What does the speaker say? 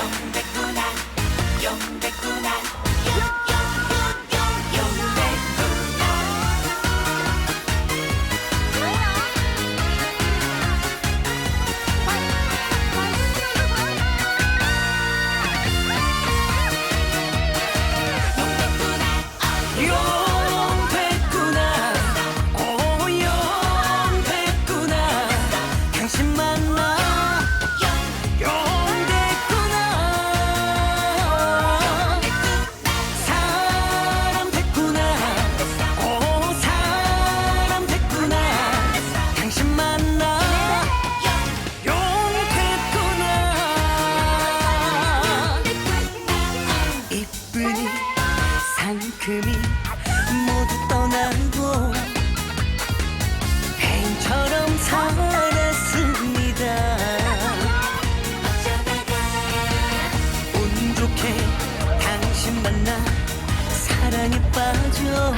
don't make 상큼이 모두 떠나고 뱀처럼 살았습니다. 운 좋게 당신 만나 사랑에 빠져